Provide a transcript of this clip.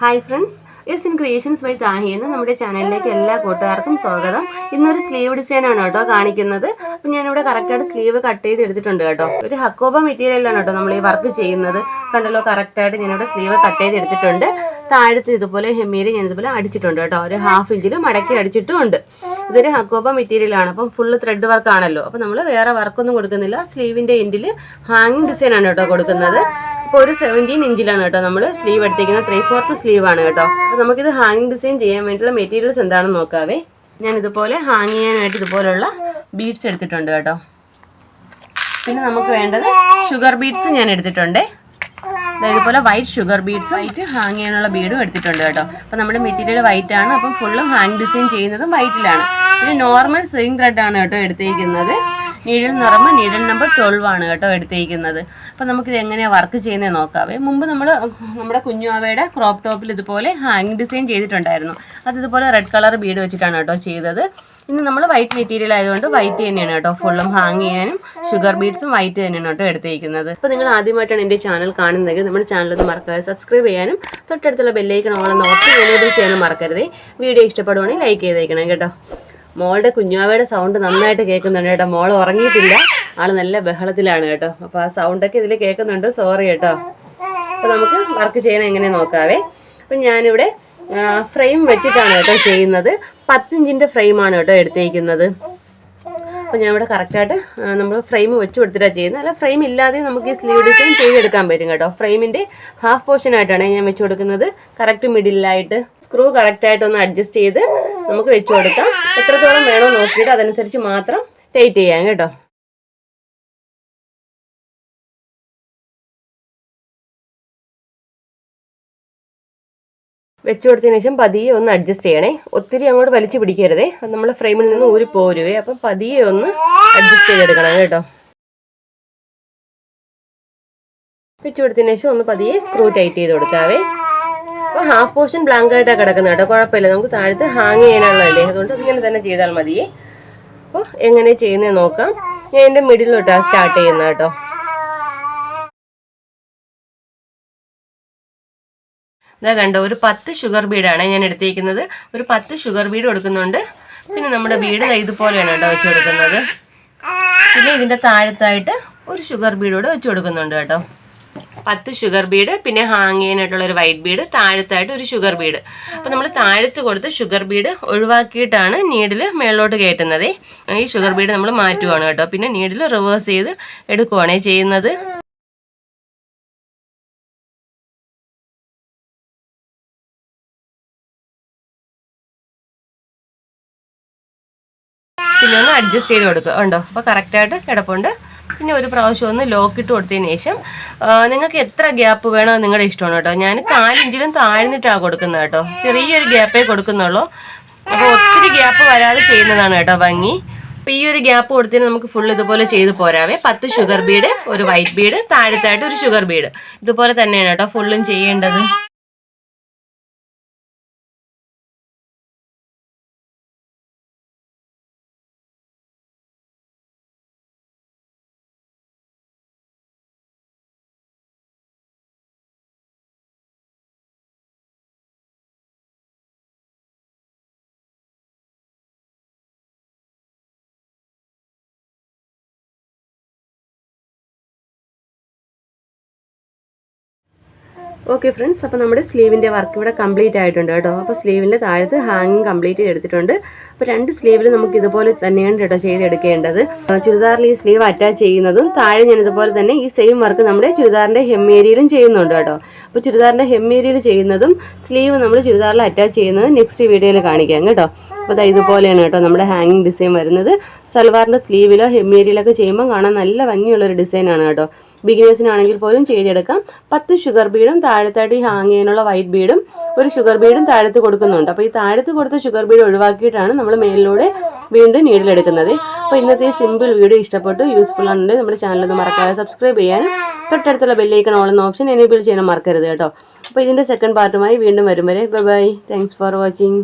Hi friends S in creations by Tahi എന്ന നമ്മുടെ ചാനലിലേക്ക് എല്ലാ കൂട്ടുകാർക്കും സ്വാഗതം. ഇന്നൊരു സ്ലീവ് ഡിസൈനാണ് കേട്ടോ കാണിക്കുന്നത്. അപ്പം ഞാനിവിടെ കറക്റ്റായിട്ട് സ്ലീവ് കട്ട് ചെയ്ത് എടുത്തിട്ടുണ്ട് കേട്ടോ. ഒരു ഹക്കോബ മെറ്റീരിയലാണ് കേട്ടോ നമ്മൾ ഈ വർക്ക് ചെയ്യുന്നത്. കണ്ടല്ലോ കറക്റ്റായിട്ട് ഞാനിവിടെ സ്ലീവ് കട്ട് ചെയ്ത് എടുത്തിട്ടുണ്ട്. താഴത്ത് ഇതുപോലെ ഹെമ്മീര് ഞാൻ ഇതുപോലെ അടിച്ചിട്ടുണ്ട് കേട്ടോ. ഒരു ഹാഫ് ഇഞ്ചിൽ മടക്കി അടിച്ചിട്ടുമുണ്ട്. ഇതൊരു ഹക്കോബ മെറ്റീരിയലാണ് അപ്പം ഫുള്ള് ത്രെഡ് വർക്ക് ആണല്ലോ. അപ്പം നമ്മൾ വേറെ വർക്കൊന്നും കൊടുക്കുന്നില്ല. സ്ലീവിന്റെ എൻഡിൽ ഹാങ്ങിങ് ഡിസൈനാണ് കേട്ടോ കൊടുക്കുന്നത്. അപ്പോൾ ഒരു സെവന്റീൻ ഇഞ്ചിലാണ് കേട്ടോ നമ്മൾ സ്ലീവ് എടുത്തിരിക്കുന്നത്. ത്രീ ഫോർത്ത് സ്ലീവ് ആണ് കേട്ടോ. അപ്പോൾ നമുക്കിത് ഹാങ്ങിങ് ഡിസൈൻ ചെയ്യാൻ വേണ്ടിയിട്ടുള്ള മെറ്റീരിയൽസ് എന്താണെന്ന് നോക്കാവേ. ഞാൻ ഇതുപോലെ ഹാങ് ചെയ്യാനായിട്ട് ഇതുപോലുള്ള ബീഡ്സ് എടുത്തിട്ടുണ്ട് കേട്ടോ. പിന്നെ നമുക്ക് വേണ്ടത് ഷുഗർ ബീഡ്സ് ഞാൻ എടുത്തിട്ടുണ്ട്. ഇതുപോലെ white sugar beads white hang ചെയ്യാനുള്ള ബീഡും എടുത്തിട്ടുണ്ട് കേട്ടോ. അപ്പോൾ നമ്മുടെ മെറ്റീരിയൽ വൈറ്റ് ആണ്. അപ്പം ഫുള്ളും ഹാങ് ഡിസൈൻ ചെയ്യുന്നതും വൈറ്റിലാണ് പിന്നെ നോർമൽ സ്വിങ് ത്രെഡ് ആണ് കേട്ടോ എടുത്തിരിക്കുന്നത്. നീഡിൽ പറയുമ്പോൾ നീഡിൽ നമ്പർ ട്വൽവ് ആണ് കേട്ടോ എടുത്തിരിക്കുന്നത്. അപ്പോൾ നമുക്കിത് എങ്ങനെയാണ് വർക്ക് ചെയ്യുന്നത് നോക്കാവേ. മുമ്പ് നമ്മൾ നമ്മുടെ കുഞ്ഞുവാവയുടെ ക്രോപ്പ് ടോപ്പിൽ ഇതുപോലെ ഹാങ് ഡിസൈൻ ചെയ്തിട്ടുണ്ടായിരുന്നു. അത് ഇതുപോലെ റെഡ് കളർ ബീഡ് വെച്ചിട്ടാണ് കേട്ടോ ചെയ്തത്. ഇന്ന് നമ്മൾ വൈറ്റ് മെറ്റീരിയൽ ആയതുകൊണ്ട് വൈറ്റ് തന്നെയാണ് കേട്ടോ ഫുള്ളും ഹാങ് ചെയ്യാനും ഷുഗർ ബീഡ്സും വൈറ്റ് തന്നെയാണ് കേട്ടോ എടുത്തിരിക്കുന്നത്. അപ്പോൾ നിങ്ങൾ ആദ്യമായിട്ടാണ് എന്റെ ചാനൽ കാണുന്നതെങ്കിൽ നമ്മുടെ ചാനൽ ഒന്ന് മറക്കാതെ സബ്സ്ക്രൈബ് ചെയ്യാനും തൊട്ടടുത്തുള്ള ബെല്ലൈക്കൺ ഓളം നോക്കി ചെയ്യാനും മറക്കരുതേ. വീഡിയോ ഇഷ്ടപ്പെടുവാണെങ്കിൽ ലൈക്ക് ചെയ്തേക്കണം കേട്ടോ. മോളുടെ കുഞ്ഞാവയുടെ സൗണ്ട് നന്നായിട്ട് കേൾക്കുന്നുണ്ട് കേട്ടോ. മോൾ ഉറങ്ങിയിട്ടില്ല. ആൾ നല്ല ബഹളത്തിലാണ് കേട്ടോ. അപ്പോൾ ആ സൗണ്ടൊക്കെ ഇതിൽ കേൾക്കുന്നുണ്ട്. സോറി കേട്ടോ. അപ്പോൾ നമുക്ക് വർക്ക് ചെയ്യണം എങ്ങനെ നോക്കാവേ? അപ്പം ഞാനിവിടെ ഫ്രെയിം വെച്ചിട്ടാണ് കേട്ടോ ചെയ്യുന്നത്. പത്തിഞ്ചിന്റെ ഫ്രെയിമാണ് കേട്ടോ എടുത്തേക്കുന്നത്. അപ്പോൾ ഞാൻ ഇവിടെ കറക്റ്റായിട്ട് നമ്മൾ ഫ്രെയിം വെച്ച് കൊടുത്തിട്ടാണ് ചെയ്യുന്നത്. അല്ല ഫ്രെയിം ഇല്ലാതെ നമുക്ക് ഈ സ്ലീവ് ഡിസൈൻ ചെയ്തെടുക്കാൻ പറ്റും കേട്ടോ. ഫ്രെയിമിന്റെ ഹാഫ് പോർഷൻ ആയിട്ടാണ് ഞാൻ വെച്ച് കൊടുക്കുന്നത്. കറക്റ്റ് മിഡിലായിട്ട് സ്ക്രൂ കറക്റ്റായിട്ടൊന്ന് അഡ്ജസ്റ്റ് ചെയ്ത് നമുക്ക് വെച്ച് കൊടുക്കാം. എത്രത്തോളം വേണോ നോക്കിയിട്ട് അതനുസരിച്ച് മാത്രം ടൈറ്റ് ചെയ്യാം കേട്ടോ. വെച്ച് കൊടുത്തതിന് ശേഷം പതിയെ ഒന്ന് അഡ്ജസ്റ്റ് ചെയ്യണേ. ഒത്തിരി അങ്ങോട്ട് വലിച്ചു പിടിക്കരുതേ. അത് നമ്മൾ ഫ്രെയിമിൽ നിന്ന് ഊരി പോരുവേ. അപ്പം പതിയെ ഒന്ന് അഡ്ജസ്റ്റ് ചെയ്തെടുക്കണം കേട്ടോ. വെച്ച് കൊടുത്തതിന് ശേഷം ഒന്ന് പതിയെ സ്ക്രൂ ടൈറ്റ് ചെയ്ത് കൊടുക്കാവേ അപ്പോൾ ഹാഫ് പോർഷൻ ബ്ലാങ്ക് ആയിട്ടാണ് കിടക്കുന്നത് കേട്ടോ. കുഴപ്പമില്ല. നമുക്ക് താഴത്ത് ഹാങ് ചെയ്യാനുള്ളതല്ലേ. അതുകൊണ്ട് ഇങ്ങനെ തന്നെ ചെയ്താൽ മതി. അപ്പോൾ എങ്ങനെ ചെയ്യുന്നത് നോക്കാം. ഞാൻ എന്റെ മിഡിലോട്ടാണ് സ്റ്റാർട്ട് ചെയ്യുന്നത് കേട്ടോ. ഇതാ കണ്ടോ ഒരു പത്ത് ഷുഗർ ബീഡാണ് ഞാൻ എടുത്തിരിക്കുന്നത്. ഒരു പത്ത് ഷുഗർ ബീഡ് കൊടുക്കുന്നുണ്ട്. പിന്നെ നമ്മുടെ ബീഡ് ഇതുപോലെയാണ് കേട്ടോ വെച്ച് കൊടുക്കുന്നത്. പിന്നെ ഇതിന്റെ താഴത്തായിട്ട് ഒരു ഷുഗർ ബീഡ് കൂടെ വെച്ച് കൊടുക്കുന്നുണ്ട് കേട്ടോ. പത്ത് ഷുഗർ ബീഡ് പിന്നെ ഹാങ് ചെയ്യാനായിട്ടുള്ള ഒരു വൈറ്റ് ബീഡ് താഴത്തായിട്ട് ഒരു ഷുഗർ ബീഡ് അപ്പോൾ നമ്മൾ താഴത്ത് കൊടുത്ത് ഷുഗർ ബീഡ് ഒഴിവാക്കിയിട്ടാണ് നീഡിൽ മേളിലോട്ട് കയറ്റുന്നത്. ഈ ഷുഗർ ബീഡ് നമ്മൾ മാറ്റുവാണ് കേട്ടോ. പിന്നെ നീഡിൽ റിവേഴ്സ് ചെയ്ത് എടുക്കുവാണ് ചെയ്യുന്നത്. പിന്നെ ഒന്ന് അഡ്ജസ്റ്റ് ചെയ്ത് കൊടുക്കുക ഉണ്ടോ അപ്പോൾ കറക്റ്റായിട്ട് കിടപ്പുണ്ട്. പിന്നെ ഒരു പ്രാവശ്യം ഒന്ന് ലോക്ക് ഇട്ട് കൊടുത്തതിന് ശേഷം നിങ്ങൾക്ക് എത്ര ഗ്യാപ്പ് വേണോ നിങ്ങളുടെ ഇഷ്ടമാണ് കേട്ടോ. ഞാൻ കാലിഞ്ചിലും താഴ്ന്നിട്ടാണ് കൊടുക്കുന്നത് കേട്ടോ. ചെറിയൊരു ഗ്യാപ്പേ കൊടുക്കുന്നുള്ളൂ. അപ്പോൾ ഒത്തിരി ഗ്യാപ്പ് വരാതെ ചെയ്യുന്നതാണ് കേട്ടോ ഭംഗി. അപ്പോൾ ഈ ഒരു ഗ്യാപ്പ് കൊടുത്തതിന് നമുക്ക് ഫുൾ ഇതുപോലെ ചെയ്ത് പോരാവേ പത്ത് ഷുഗർ ബീഡ് ഒരു വൈറ്റ് ബീഡ് താഴത്തായിട്ട് ഒരു ഷുഗർ ബീഡ് ഇതുപോലെ തന്നെയാണ് കേട്ടോ ഫുള്ളും ചെയ്യേണ്ടത്. ഓക്കെ ഫ്രണ്ട്സ് അപ്പോൾ നമ്മുടെ സ്ലീവിന്റെ വർക്ക് ഇവിടെ കംപ്ലീറ്റ് ആയിട്ടുണ്ട് കേട്ടോ. അപ്പോൾ സ്ലീവിന്റെ താഴത്ത് ഹാങ്ങിങ് കംപ്ലീറ്റ് ചെയ്തെടുത്തിട്ടുണ്ട് അപ്പോൾ രണ്ട് സ്ലീവിൽ നമുക്ക് ഇതുപോലെ തന്നെയാണ് കേട്ടോ ചെയ്തെടുക്കേണ്ടത്. ചുരിദാറിൽ ഈ സ്ലീവ് അറ്റാച്ച് ചെയ്യുന്നതും താഴെ ഞാൻ ഇതുപോലെ തന്നെ ഈ സെയിം വർക്ക് നമ്മുടെ ചുരിദാറിന്റെ ഹെം ഏരിയയിലും ചെയ്യുന്നുണ്ട് കേട്ടോ. അപ്പോൾ ചുരിദാറിന്റെ ഹെം ഏരിയയിൽ ചെയ്യുന്നതും സ്ലീവ് നമ്മൾ ചുരിദാറിൽ അറ്റാച്ച് ചെയ്യുന്നത് നെക്സ്റ്റ് വീഡിയോയിൽ കാണിക്കാം കേട്ടോ. അപ്പോൾ അതായത് ഇതുപോലെയാണ് കേട്ടോ നമ്മുടെ ഹാങ്ങിങ് ഡിസൈൻ വരുന്നത്. സൽവാറിന്റെ സ്ലീവിലോ ഹെമ്മേരിയിലൊക്കെ ചെയ്യുമ്പോൾ കാണാൻ നല്ല ഭംഗിയുള്ളൊരു ഡിസൈനാണ് കേട്ടോ. ബിഗിനേഴ്സിനാണെങ്കിൽ പോലും ചെയ്തെടുക്കാം. പത്ത് ഷുഗർ ബീഡും താഴത്തായിട്ട് ഈ ഹാങ് ചെയ്യാനുള്ള വൈറ്റ് ബീഡും ഒരു ഷുഗർ ബീഡും താഴത്ത് കൊടുക്കുന്നുണ്ട്. അപ്പോൾ ഈ താഴത്ത് കൊടുത്ത ഷുഗർ ബീഡ് ഒഴിവാക്കിയിട്ടാണ് നമ്മൾ മേലിലൂടെ വീണ്ടും നീഡിലെടുക്കുന്നത് അപ്പോൾ ഇന്നത്തെ സിമ്പിൾ വീഡിയോ ഇഷ്ടപ്പെട്ടു യൂസ്ഫുൾ ആണെങ്കിൽ നമ്മുടെ ചാനൽ ഒന്ന് മറക്കാതെ സബ്സ്ക്രൈബ് ചെയ്യാനും തൊട്ടടുത്തുള്ള ബെല്ലൈക്കൺ ഓളുന്ന ഓപ്ഷൻ എനേബിൾ ചെയ്യാനും മറക്കരുത് കേട്ടോ. അപ്പോൾ ഇതിന്റെ സെക്കൻഡ് പാർട്ടുമായി വീണ്ടും വരും വരെ bye bye thanks for watching